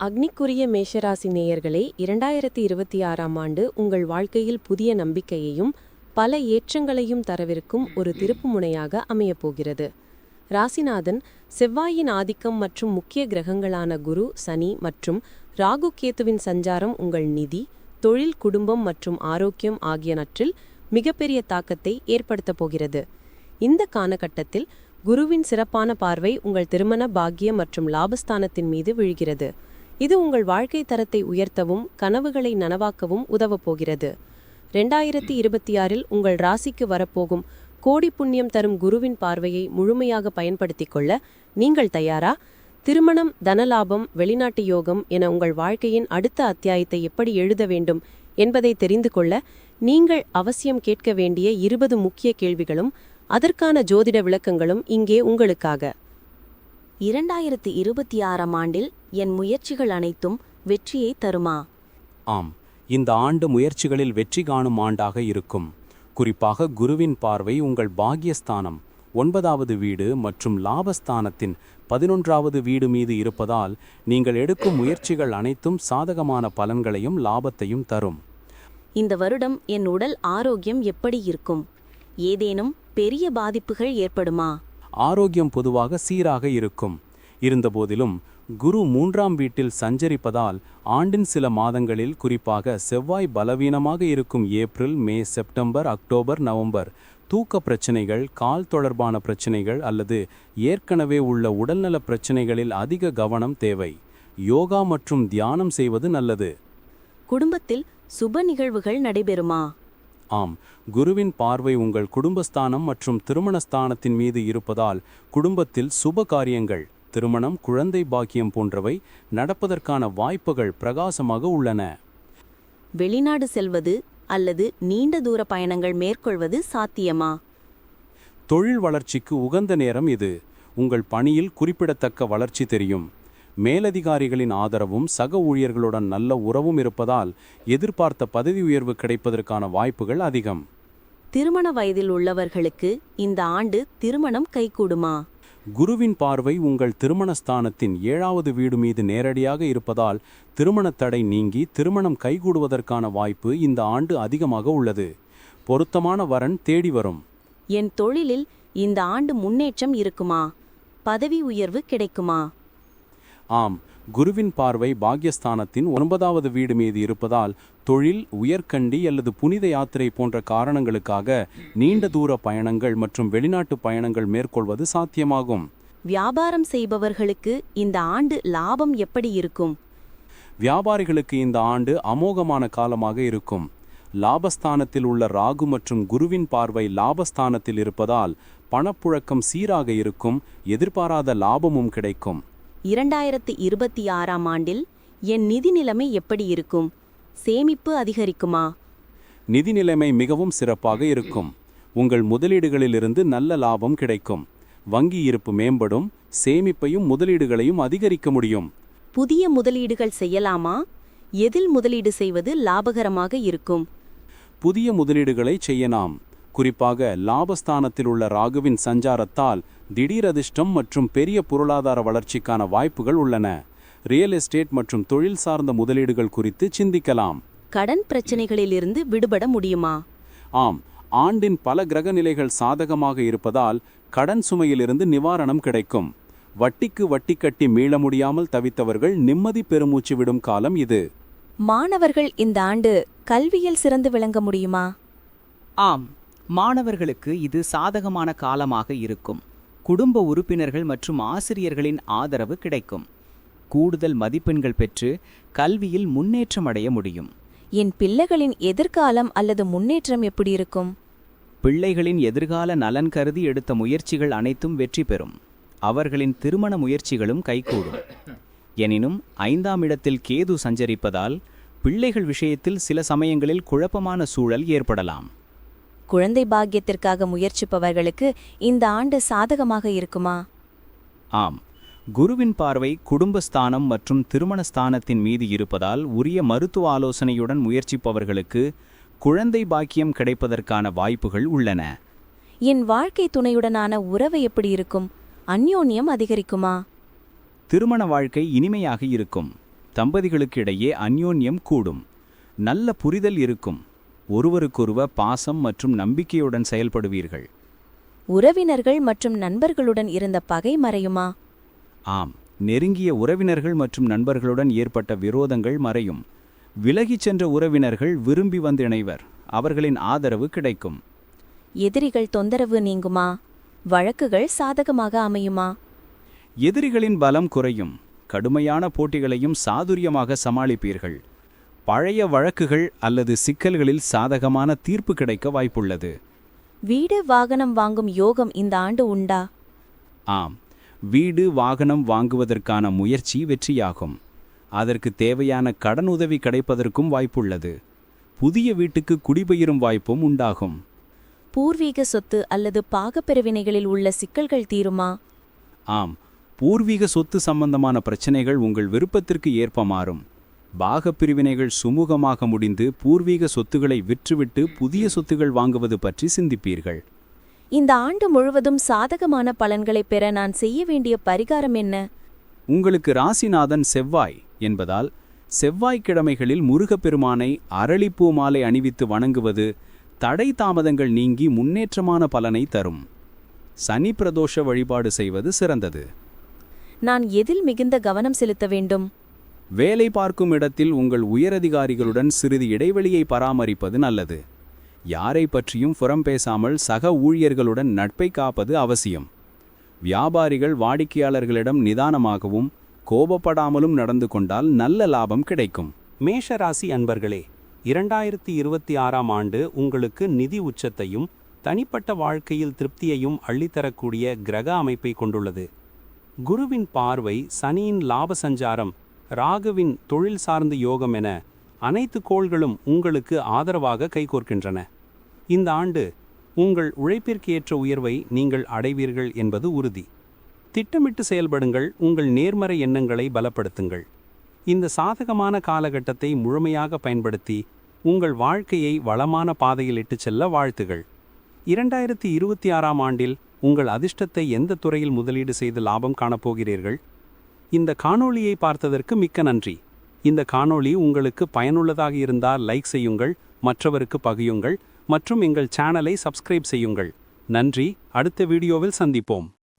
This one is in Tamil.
அக்னிக்குரிய மேஷராசி நேயர்களே இரண்டாயிரத்தி இருபத்தி ஆறாம் ஆண்டு உங்கள் வாழ்க்கையில் புதிய நம்பிக்கையையும் பல ஏற்றங்களையும் தரவிருக்கும் ஒரு திருப்புமுனையாக அமையப் போகிறது ராசிநாதன் செவ்வாயின் ஆதிக்கம் மற்றும் முக்கிய கிரகங்களான குரு சனி மற்றும் ராகு கேத்துவின் சஞ்சாரம் உங்கள் நிதி தொழில் குடும்பம் மற்றும் ஆரோக்கியம் ஆகியனற்றில் மிகப்பெரிய தாக்கத்தை ஏற்படுத்தப் போகிறது. இந்த காலகட்டத்தில் குருவின் சிறப்பான பார்வை உங்கள் திருமண பாக்கியம் மற்றும் லாபஸ்தானத்தின் மீது விழுகிறது. இது உங்கள் வாழ்க்கை தரத்தை உயர்த்தவும் கனவுகளை நனவாக்கவும் உதவப் போகிறது. ரெண்டாயிரத்தி இருபத்தி ஆறில் உங்கள் ராசிக்கு வரப்போகும் கோடி புண்ணியம் தரும் குருவின் பார்வையை முழுமையாக பயன்படுத்திக் கொள்ள நீங்கள் தயாரா? திருமணம் தனலாபம் வெளிநாட்டு யோகம் என உங்கள் வாழ்க்கையின் அடுத்த அத்தியாயத்தை எப்படி எழுத வேண்டும் என்பதை தெரிந்து கொள்ள நீங்கள் அவசியம் கேட்க வேண்டிய இருபது முக்கிய கேள்விகளும் அதற்கான ஜோதிட விளக்கங்களும் இங்கே உங்களுக்காக. இரண்டாயிரத்து இருபத்தி ஆறாம் ஆண்டில் என் முயற்சிகள் அனைத்தும் வெற்றியை தருமா? ஆம் இந்த ஆண்டு முயற்சிகளில் வெற்றி காணும் ஆண்டாக இருக்கும். குறிப்பாக குருவின் பார்வை உங்கள் பாக்கியஸ்தானம் ஒன்பதாவது வீடு மற்றும் லாபஸ்தானத்தின் பதினொன்றாவது வீடு மீது இருப்பதால் நீங்கள் எடுக்கும் முயற்சிகள் அனைத்தும் சாதகமான பலன்களையும் லாபத்தையும் தரும். இந்த வருடம் என் உடல் ஆரோக்கியம் எப்படி இருக்கும்? ஏதேனும் பெரிய பாதிப்புகள் ஏற்படுமா? ஆரோக்கியம் பொதுவாக சீராக இருக்கும். இருந்தபோதிலும் குரு மூன்றாம் வீட்டில் சஞ்சரிப்பதால் ஆண்டின் சில மாதங்களில் குறிப்பாக செவ்வாய் பலவீனமாக இருக்கும் April May September October November தூக்க பிரச்சனைகள் கால் தொடர்பான பிரச்சனைகள் அல்லது ஏற்கனவே உள்ள உடல்நல பிரச்சனைகளில் அதிக கவனம் தேவை. யோகா மற்றும் தியானம் செய்வது நல்லது. குடும்பத்தில் சுப நிகழ்வுகள் நடைபெறுமா? ஆம். குருவின் பார்வை உங்கள் குடும்பஸ்தானம் மற்றும் திருமணஸ்தானத்தின் மீது இருப்பதால் குடும்பத்தில் சுப காரியங்கள் திருமணம் குழந்தை பாக்கியம் போன்றவை நடப்பதற்கான வாய்ப்புகள் பிரகாசமாக உள்ளன. வெளிநாடு செல்வது அல்லது நீண்ட தூர பயணங்கள் மேற்கொள்வது சாத்தியமா? தொழில் வளர்ச்சிக்கு உகந்த நேரம் இது. உங்கள் பணியில் குறிப்பிடத்தக்க வளர்ச்சி தெரியும். மேலதிகாரிகளின் ஆதரவும் சக ஊழியர்களுடன் நல்ல உறவும் இருப்பதால் எதிர்பார்த்த பதவி உயர்வு கிடைப்பதற்கான வாய்ப்புகள் அதிகம். திருமண வயதில் உள்ளவர்களுக்கு இந்த ஆண்டு திருமணம் கைகூடுமா? குருவின் பார்வை உங்கள் திருமணஸ்தானத்தின் ஏழாவது வீடு மீது நேரடியாக இருப்பதால் திருமணத் தடை நீங்கி திருமணம் கைகூடுவதற்கான வாய்ப்பு இந்த ஆண்டு அதிகமாக உள்ளது. பொருத்தமான வரன் தேடி வரும். என் தொழிலில் இந்த ஆண்டு முன்னேற்றம் இருக்குமா? பதவி உயர்வு கிடைக்குமா? ஆம் குருவின் பார்வை பாக்யஸ்தானத்தின் ஒன்பதாவது வீடு மீது இருப்பதால் தொழில் உயர்கண்டி அல்லது புனித யாத்திரை போன்ற காரணங்களுக்காக நீண்ட தூர பயணங்கள் மற்றும் வெளிநாட்டு பயணங்கள் மேற்கொள்வது சாத்தியமாகும். வியாபாரம் செய்பவர்களுக்கு இந்த ஆண்டு லாபம் எப்படி இருக்கும்? வியாபாரிகளுக்கு இந்த ஆண்டு அமோகமான காலமாக இருக்கும். லாபஸ்தானத்தில் உள்ள ராகு மற்றும் குருவின் பார்வை லாபஸ்தானத்தில் இருப்பதால் பணப்புழக்கம் சீராக இருக்கும் எதிர்பாராத லாபமும் கிடைக்கும். இரண்டாயிரத்து இருபத்தி ஆறாம் ஆண்டில் என் நிதி நிலைமை எப்படி இருக்கும்? சேமிப்பு அதிகரிக்குமா? நிதி நிலைமை மிகவும் சிறப்பாக இருக்கும். உங்கள் முதலீடுகளிலிருந்து நல்ல லாபம் கிடைக்கும். வங்கி இருப்பு மேம்படும். சேமிப்பையும் முதலீடுகளையும் அதிகரிக்க முடியும். புதிய முதலீடுகள் செய்யலாமா? எதில் முதலீடு செய்வது லாபகரமாக இருக்கும்? புதிய முதலீடுகளை செய்யலாம். குறிப்பாக லாபஸ்தானத்தில் உள்ள ராகுவின் சஞ்சாரத்தால் திடீர் அதிர்ஷ்டம் மற்றும் பெரிய பொருளாதார வளர்ச்சிக்கான வாய்ப்புகள் உள்ளன. ரியல் எஸ்டேட் மற்றும் தொழில் சார்ந்த முதலீடுகள் குறித்து சிந்திக்கலாம். கடன் பிரச்சனைகளிலிருந்து விடுபட முடியுமா? ஆம் ஆண்டின் பல கிரக நிலைகள் சாதகமாக இருப்பதால் கடன் சுமையிலிருந்து நிவாரணம் கிடைக்கும். வட்டிக்கு வட்டி கட்டி மீள முடியாமல் தவித்தவர்கள் நிம்மதி பெருமூச்சு விடும் காலம் இது. மாணவர்கள் இந்த ஆண்டு கல்வியில் சிறந்து விளங்க முடியுமா? ஆம் மாணவர்களுக்கு இது சாதகமான காலமாக இருக்கும். குடும்ப உறுப்பினர்கள் மற்றும் ஆசிரியர்களின் ஆதரவு கிடைக்கும். கூடுதல் மதிப்பெண்கள் பெற்று கல்வியில் முன்னேற்றம் அடைய முடியும். என் பிள்ளைகளின் எதிர்காலம் அல்லது முன்னேற்றம் எப்படி இருக்கும்? பிள்ளைகளின் எதிர்கால நலன் கருதி எடுத்த முயற்சிகள் அனைத்தும் வெற்றி பெறும். அவர்களின் திருமண முயற்சிகளும் கைகூடும். எனினும் ஐந்தாம் இடத்தில் கேது சஞ்சரிப்பதால் பிள்ளைகள் விஷயத்தில் சில சமயங்களில் குழப்பமான சூழல் ஏற்படலாம். குழந்தை பாக்கியத்திற்காக முயற்சிப்பவர்களுக்கு இந்த ஆண்டு சாதகமாக இருக்குமா? ஆம். குருவின் பார்வை குடும்பஸ்தானம் மற்றும் திருமணஸ்தானத்தின் மீது இருப்பதால் உரிய மருத்துவ ஆலோசனையுடன் முயற்சிப்பவர்களுக்கு குழந்தை பாக்கியம் கிடைப்பதற்கான வாய்ப்புகள் உள்ளன. என் வாழ்க்கை துணையுடனான உறவு எப்படி இருக்கும்? அந்யோன்யம் அதிகரிக்குமா? திருமண வாழ்க்கை இனிமையாக இருக்கும். தம்பதிகளுக்கிடையே அந்யோன்யம் கூடும். நல்ல புரிதல் இருக்கும். ஒருவருக்கொருவர் பாசம் மற்றும் நம்பிக்கையுடன் செயல்படுவீர்கள். உறவினர்கள் மற்றும் நண்பர்களுடன் இருந்த பகை மறையுமா? ஆம் நெருங்கிய உறவினர்கள் மற்றும் நண்பர்களுடன் ஏற்பட்ட விரோதங்கள் மறையும். விலகிச் சென்ற உறவினர்கள் விரும்பி வந்திணைவர் அவர்களின் ஆதரவு கிடைக்கும். எதிரிகள் தொந்தரவு நீங்குமா? வழக்குகள் சாதகமாக அமையுமா? எதிரிகளின் பலம் குறையும். கடுமையான போட்டிகளையும் சாதுரியமாக சமாளிப்பீர்கள். பழைய வழக்குகள் அல்லது சிக்கல்களில் சாதகமான தீர்ப்பு கிடைக்க வாய்ப்புள்ளது. வீடு வாகனம் வாங்கும் யோகம் இந்த ஆண்டு உண்டா? ஆம். வீடு வாகனம் வாங்குவதற்கான முயற்சி வெற்றியாகும். அதற்கு தேவையான கடன் உதவி கிடைப்பதற்கும் வாய்ப்புள்ளது. புதிய வீட்டுக்கு குடிபெயரும் வாய்ப்பும் உண்டாகும். பூர்வீக சொத்து அல்லது பாகப்பிரிவினைகளில் உள்ள சிக்கல்கள் தீருமா? ஆம். பூர்வீக சொத்து சம்பந்தமான பிரச்சனைகள் உங்கள் விருப்பத்திற்கு ஏற்ப மாறும். பாகப் பிரிவினைகள் சுமூகமாக முடிந்து பூர்வீக சொத்துக்களை விற்றுவிட்டு புதிய சொத்துகள் வாங்குவது பற்றி சிந்திப்பீர்கள். இந்த ஆண்டு முழுவதும் சாதகமான பலன்களை பெற நான் செய்ய வேண்டிய பரிகாரம் என்ன? உங்களுக்கு ராசிநாதன் செவ்வாய் என்பதால் செவ்வாய்க்கிழமைகளில் முருகப்பெருமானை அரளிப்பூ மாலை அணிவித்து வணங்குவது தடை தாமதங்கள் நீங்கி முன்னேற்றமான பலனை தரும். சனி பிரதோஷ வழிபாடு செய்வது சிறந்தது. நான் எதில் மிகுந்த கவனம் செலுத்த வேண்டும்? வேலை பார்க்கும் இடத்தில் உங்கள் உயரதிகாரிகளுடன் சிறிது இடைவெளியை பராமரிப்பது நல்லது. யாரை பற்றியும் புறம் பேசாமல் சக ஊழியர்களுடன் நட்பை காப்பது அவசியம். வியாபாரிகள் வாடிக்கையாளர்களிடம் நிதானமாகவும் கோபப்படாமலும் நடந்து கொண்டால் நல்ல லாபம் கிடைக்கும். மேஷராசி அன்பர்களே இரண்டாயிரத்தி இருபத்தி ஆறாம் ஆண்டு உங்களுக்கு நிதி உச்சத்தையும் தனிப்பட்ட வாழ்க்கையில் திருப்தியையும் அள்ளித்தரக்கூடிய கிரக அமைப்பை கொண்டுள்ளது. குருவின் பார்வை சனியின் லாப சஞ்சாரம் ராகுவின் தொழில் சார்ந்த யோகம் என அனைத்து கோள்களும் உங்களுக்கு ஆதரவாக கைகோர்க்கின்றன இந்த ஆண்டு உங்கள் உழைப்பிற்கு ஏற்ற உயர்வை நீங்கள் அடைவீர்கள் என்பது உறுதி. திட்டமிட்டு செயல்படுங்கள் உங்கள் நேர்மறை எண்ணங்களை பலப்படுத்துங்கள். இந்த சாதகமான காலகட்டத்தை முழுமையாக பயன்படுத்தி உங்கள் வாழ்க்கையை வளமான பாதையில் இட்டுச் செல்ல வாழ்த்துகள். இரண்டாயிரத்தி இருபத்தி ஆறாம் ஆண்டில் உங்கள் அதிர்ஷ்டத்தை எந்த துறையில் முதலீடு செய்து லாபம் காணப்போகிறீர்கள்? இந்த காணொளியை பார்த்ததற்கு மிக்க நன்றி. இந்த காணொளி உங்களுக்கு பயனுள்ளதாக இருந்தால் லைக் செய்யுங்கள் மற்றவருக்கு பகியுங்கள் மற்றும் எங்கள் சேனலை சப்ஸ்கிரைப் செய்யுங்கள். நன்றி அடுத்த வீடியோவில் சந்திப்போம்.